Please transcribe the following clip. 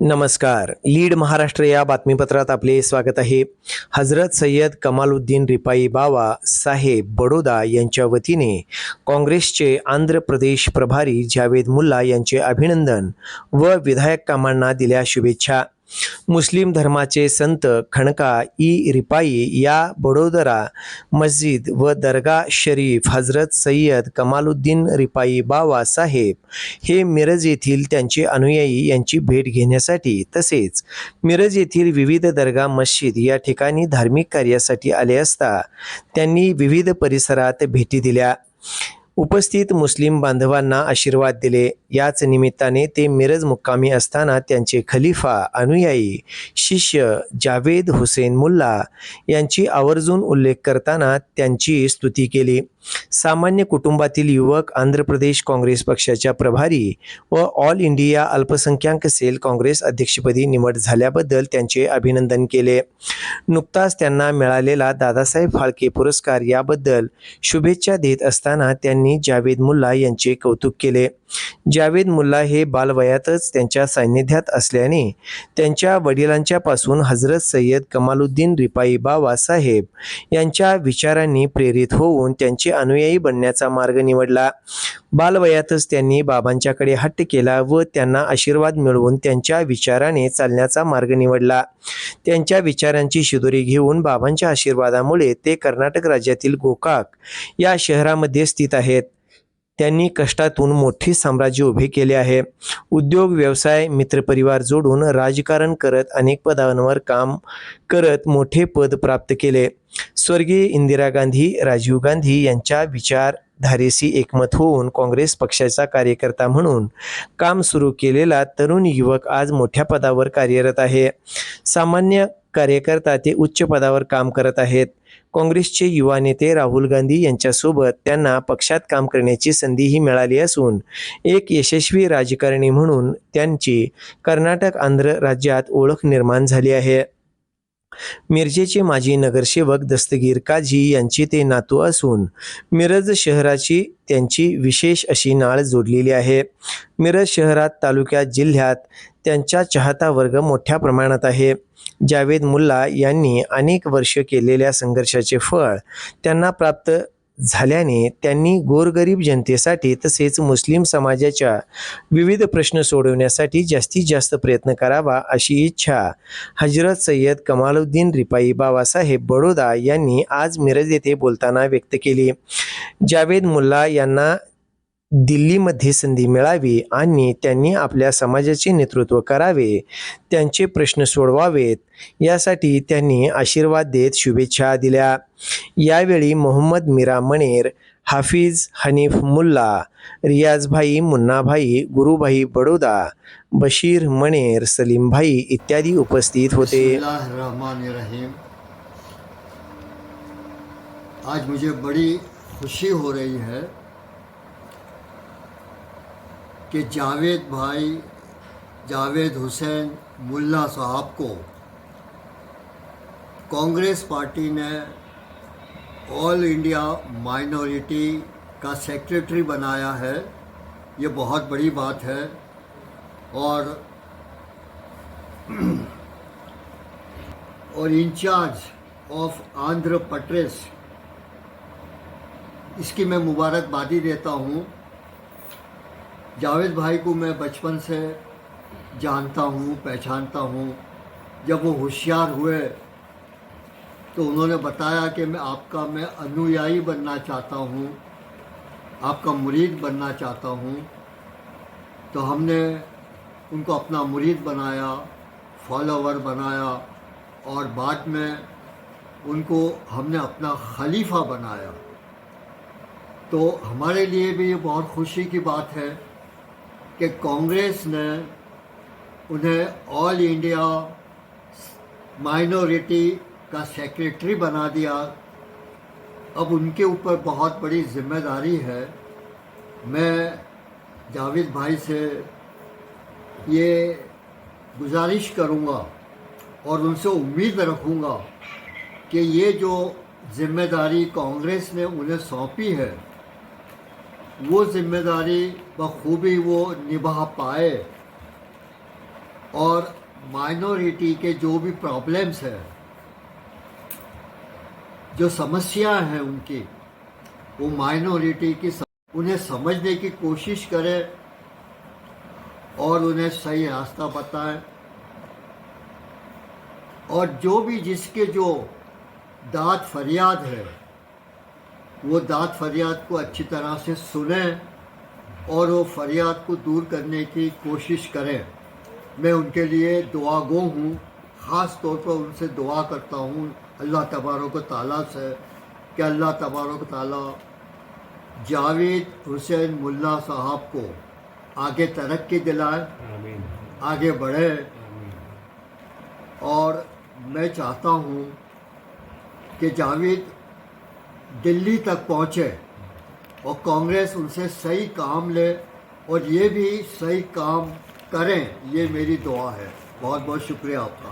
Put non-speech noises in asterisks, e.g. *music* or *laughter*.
नमस्कार. लीड महाराष्ट्र या बातमीपत्रात आपले स्वागत आहे. हजरत सय्यद कमालुद्दीन रिपाई बावा साहेब बडोदा यांच्या वतीने काँग्रेसचे आंध्र प्रदेश प्रभारी जावेद मुल्ला यांचे अभिनंदन व विधायक कामांना दिल्या शुभेच्छा. मुस्लिम धर्माचे संत खणका ई रिपाई या बडोदरा मस्जिद व दर्गा शरीफ हजरत सय्यद कमालुद्दीन रिपाई बावा साहेब हे मिरज येथील त्यांचे अनुयायी यांची भेट घेण्यासाठी तसेच मिरज येथील विविध दर्गा मस्जिद या ठिकाणी धार्मिक कार्यासाठी आले असता त्यांनी विविध परिसरात भेटी दिल्या. उपस्थित मुस्लिम बांधवांना आशीर्वाद दिले. याच निमित्ताने ते मिरज मुक्कामी असताना त्यांचे खलिफा अनुयायी शिष्य जावेद हुसेन मुल्ला यांची आवर्जून उल्लेख करताना त्यांची स्तुती केली. सामान्य कुटुंबातील युवक आंध्र प्रदेश काँग्रेस पक्षाच्या प्रभारी व ऑल इंडिया अल्पसंख्याक सेल काँग्रेस अध्यक्षपदी निवड झाल्याबद्दल त्यांचे अभिनंदन केले. नुकताच त्यांना मिळालेला दादासाहेब फाळके पुरस्कार याबद्दल शुभेच्छा देत असताना त्यांनी जावेद मुल्ला यांचे कौतुक केले. जावेद मुल्ला हे बालवयातच त्यांच्या सान्निध्यात असल्याने त्यांच्या वडिलांच्या पासून हजरत सय्यद कमालुद्दीन रिपाई बाबासाहेब यांच्या विचारांनी प्रेरित होऊन त्यांचे अनुयायी बनण्याचा मार्ग निवडला. बालवयातच त्यांनी बाबांच्याकडे हट्ट केला व त्यांना आशीर्वाद मिळवून त्यांच्या विचाराने चालण्याचा मार्ग निवडला. त्यांच्या विचारांची शिदोरी घेऊन बाबांच्या आशीर्वादामुळे ते कर्नाटक राज्यातील गोकाक या शहरामध्ये स्थित आहेत. त्यांनी कष्टातून मोठे साम्राज्य उभे केले आहे. उद्योग व्यवसाय मित्रपरिवार जोडून राजकारण करत अनेक पदांवर काम करत मोठे पद प्राप्त केले. स्वर्गीय इंदिरा गांधी राजीव गांधी यांच्या विचारधारेशी एकमत होऊन काँग्रेस पक्षाचा कार्यकर्ता म्हणून काम सुरू केलेला तरुण युवक आज मोठ्या पदावर कार्यरत आहे. सामान्य कार्यकर्ता ते उच्च पदावर काम करत आहेत. काँग्रेसचे युवा नेते राहुल गांधी यांच्यासोबत त्यांना पक्षात काम करण्याची संधीही मिळाली असून एक यशस्वी राजकारणी म्हणून त्यांची कर्नाटक आंध्र राज्यात ओळख निर्माण झाली आहे. मिरजेचे माजी नगरसेवक दस्तगीर काझी यांची ते नातू असून मिरज शहराची त्यांची विशेष अशी नाळ जोडलेली आहे. मिरज शहरात तालुक्यात जिल्ह्यात त्यांचा चाहता वर्ग मोठ्या प्रमाणात आहे. जावेद मुल्ला यांनी अनेक वर्ष केलेल्या संघर्षाचे फळ त्यांना प्राप्त झाल्याने त्यांनी गोरगरीब जनतेसाठी तसेच मुस्लिम समाजाच्या विविध प्रश्न सोडवण्यासाठी जास्तीत जास्त प्रयत्न करावा अशी इच्छा हजरत सय्यद कमालुद्दीन रिपाई बाबासाहेब बडोदा यांनी आज मिरज येथे बोलताना व्यक्त केली. जावेद मुल्ला यांना दिल्लीमध्ये संधी मिळावी आणि त्यांनी आपल्या समाजाचे नेतृत्व करावे त्यांचे प्रश्न सोडवावेत. यासाठी त्यांनी आशीर्वाद देत शुभेच्छा दिल्या. यावेळी मोहम्मद मीरा मणेर हाफिज हनीफ मुल्ला रियाजभाई मुन्नाभाई गुरुभाई बडोदा बशीर मणेर सलीमभाई इत्यादी उपस्थित होते. आज मुझे बड़ी खुशी हो रही है کہ جاوید بھائی، جاوید حسین ملا صاحب کو کانگریس پارٹی نے آل انڈیا مائنورٹی کا سیکریٹری بنایا ہے، یہ بہت بڑی بات ہے۔ اور *clears throat* اور انچارج آف آندھر پٹریس اس کی میں مبارکبادی دیتا ہوں۔ جاوید بھائی کو میں بچپن سے جانتا ہوں، پہچانتا ہوں۔ جب وہ ہوشیار ہوئے تو انہوں نے بتایا کہ میں آپ کا، میں انویائی بننا چاہتا ہوں، آپ کا مرید بننا چاہتا ہوں۔ تو ہم نے ان کو اپنا مرید بنایا، فالوور بنایا اور بعد میں ان کو ہم نے اپنا خلیفہ بنایا۔ تو ہمارے لیے بھی یہ بہت خوشی کی بات ہے کہ کانگریس نے انہیں آل انڈیا مائنورٹی کا سیکریٹری بنا دیا۔ اب ان کے اوپر بہت بڑی ذمہ داری ہے۔ میں جاوید بھائی سے یہ گزارش کروں گا اور ان سے امید رکھوں گا کہ یہ جو ذمہ داری کانگریس نے انہیں سونپی ہے وہ ذمہ داری بخوبی وہ نبھا پائے۔ اور مائنوریٹی کے جو بھی پرابلمس ہیں، جو سمسیا ہیں ان کی، وہ مائنوریٹی کی انہیں سمجھنے کی کوشش کرے اور انہیں صحیح راستہ بتائیں۔ اور جو بھی جس کے جو داد فریاد ہے وہ داد فریاد کو اچھی طرح سے سنیں اور وہ فریاد کو دور کرنے کی کوشش کریں۔ میں ان کے لیے دعا گو ہوں خاص طور پر ان سے دعا کرتا ہوں۔ اللہ تبارک و تعالیٰ سے کہ اللہ تبارک و تعالیٰ جاوید حسین ملا صاحب کو آگے ترقی دلائے آگے بڑھے۔ اور میں چاہتا ہوں کہ جاوید دلی تک پہنچے اور کانگریس ان سے صحیح کام لے اور یہ بھی صحیح کام کریں، یہ میری دعا ہے۔ بہت بہت شکریہ آپ کا۔